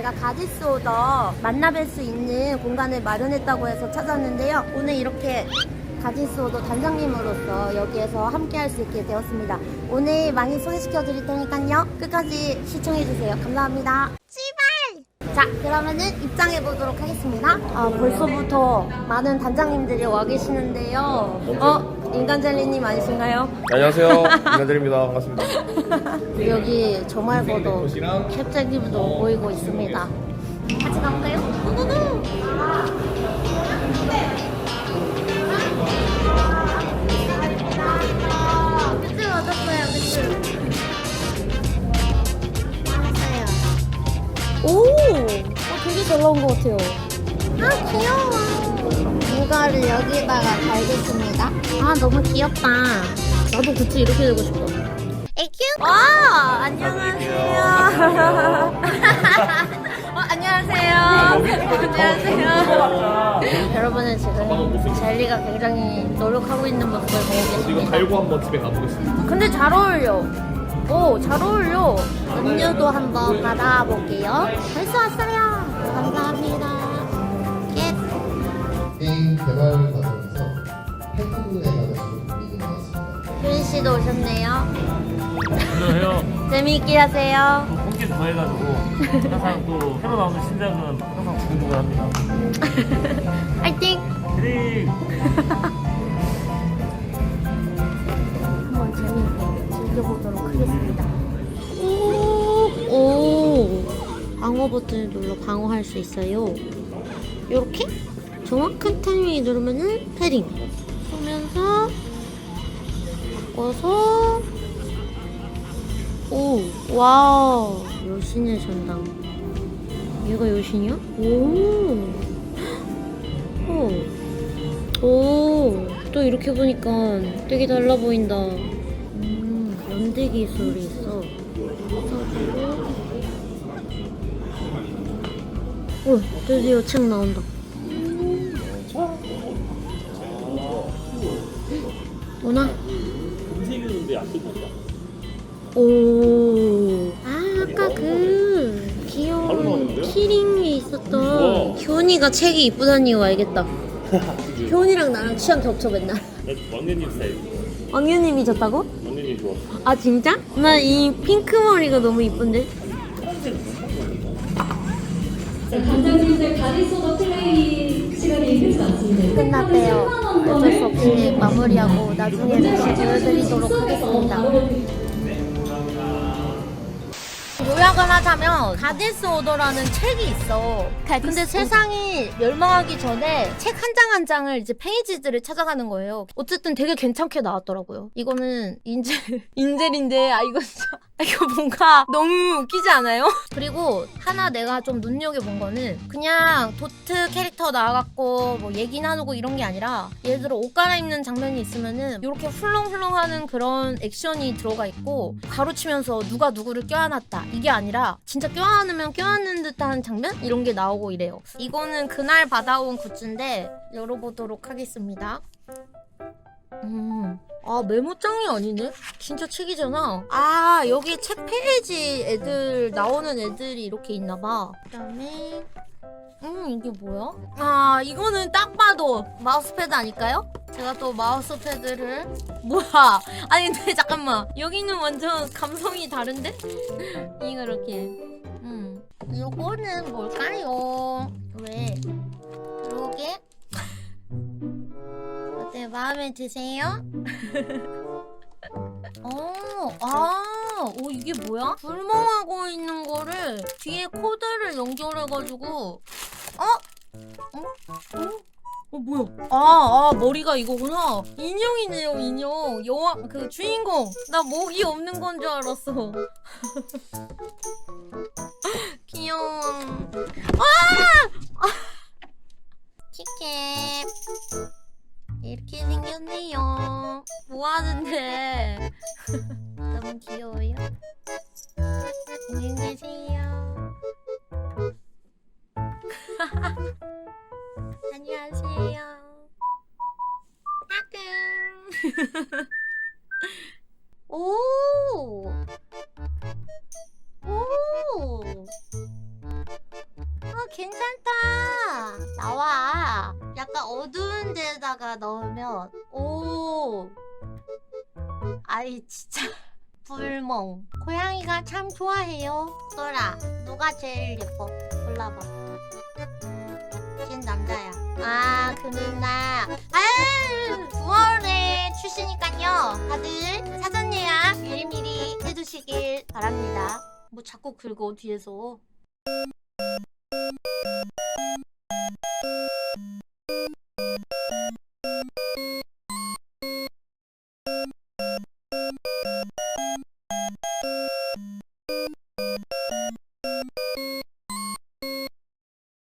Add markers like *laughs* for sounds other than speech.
제가 가디스 오더 만나뵐 수 있는 공간을 마련했다고 해서 찾았는데요. 오늘 이렇게 가디스 오더 단장님으로서 여기에서 함께 할 수 있게 되었습니다. 오늘 많이 소개시켜 드릴 테니까요. 끝까지 시청해 주세요. 감사합니다. 자, 그러면은 입장해 보도록 하겠습니다. 아, 벌써부터 많은 단장님들이 와 계시는데요. 어, 인간젤리님 아니신가요? 네, 안녕하세요. *laughs* 인간드립니다. 반갑습니다. 여기 저 말고도 캡장님도 보이고 있습니다. 같이 가볼까요? 우우우. 나온 것 같아요. 아 귀여워. 이거를 여기다가 달겠습니다. 아 너무 귀엽다. 나도 그치 이렇게 되고 싶어. 애큐? 와 안녕하세요. *laughs* 어, 안녕하세요. 안녕하세요. 여러분은 지금 젤리가 굉장히 노력하고 있는 모습을 보고 이거 계십니다. 달고 한번 집에 가보겠습니다. 근데 잘 어울려. 오, 잘 어울려. 음료도 한번 받아볼게요. 벌써 왔어요. 감사합니다. 예. 게임 개발 과정에서 수 있는 것 같습니다. 효린 씨도 오셨네요. 안녕하세요. *laughs* 재미있게 하세요. 또 홈게 좋아해가지고 항상 또 새로 나오는 신작은 항상 주목을 합니다. *laughs* 화이팅! 그리 한번 재미있게 즐겨보도록 하겠습니다. 방어 버튼을 눌러 방어할 수 있어요. 이렇게 정확한 타이밍에 누르면은 패딩 쏘면서 바꿔서 오, 와우, 여신의 전당. 얘가 여신이야? 오, 오. 오, 또 이렇게 보니까 되게 달라 보인다. 음, 연대 기술이 있어. 써주고. 오, 드디어 책 나온다. 오나? 오, 아, 아까 그 귀여운 키링이 있었던 효니가 책이 이쁘다는 이유 알겠다. *laughs* 효은이랑 나랑 취향 겹쳐 맨날. 왕년님 스타일. 왕유님이 졌다고? 왕년님 좋아. 아 진짜? 나 이 핑크 머리가 너무 이쁜데? 단장님들 가리소더 플레이 시간이 끝이 났습니다. 끝났대요. 어쩔 수 없이 마무리하고 나중에 다시 보여드리도록 하겠습니다. 요약을 하자면 가디스 오더라는 책이 있어. 근데 세상이 멸망하기 전에 책 한 장 한 장을 이제 페이지들을 찾아가는 거예요. 어쨌든 되게 괜찮게 나왔더라고요. 이거는 인젤 *laughs* 인젤인데 아 이거 진짜 아, 이거 뭔가 너무 웃기지 않아요? *laughs* 그리고 하나 내가 좀 눈여겨본 거는 그냥 도트 캐릭터 나와갖고 뭐 얘기 나누고 이런 게 아니라 예를 들어 옷 갈아입는 장면이 있으면은 이렇게 훌렁훌렁하는 그런 액션이 들어가 있고 가로치면서 누가 누구를 껴안았다 이게 아니라 진짜 껴안으면 껴안는 듯한 장면 이런 게 나오고 이래요. 이거는 그날 받아온 굿즈인데 열어보도록 하겠습니다. 음. 아 메모장이 아니네? 진짜 책이잖아. 아 여기 책 페이지 애들 나오는 애들이 이렇게 있나봐. 그 다음에 음 이게 뭐야? 아 이거는 딱 봐도 마우스패드 아닐까요? 제가 또 마우스 패드를 뭐야? 아니 근데 잠깐만 여기는 완전 감성이 다른데? 이거 *laughs* 이렇게 음 요거는 뭘까요? 왜? 요게 어때 마음에 드세요? *laughs* 어, 아, 오, 이게 뭐야? 불멍하고 있는 거를 뒤에 코드를 연결해가지고, 어? 어? 어? 어, 뭐야? 아, 아, 머리가 이거구나. 인형이네요, 인형. 여왕, 그 주인공. 나 목이 없는 건 줄 알았어. *laughs* 귀여워. 아! 티켓. 이렇게 생겼네요. 뭐 하는데? *laughs* 너무 귀여워요. *laughs* 오! 오! 괜찮다. 나와. 약간 어두운 데다가 넣으면 오. 아이 진짜 *laughs* 불멍. 고양이가 참 좋아해요. 소라, 누가 제일 예뻐? 골라봐. 걘 남자야. 아, 그는나. 아유, 9월에 출시니까요. 다들 사전 예약 미리미리 해두시길 바랍니다. 뭐 자꾸 긁어 뒤에서.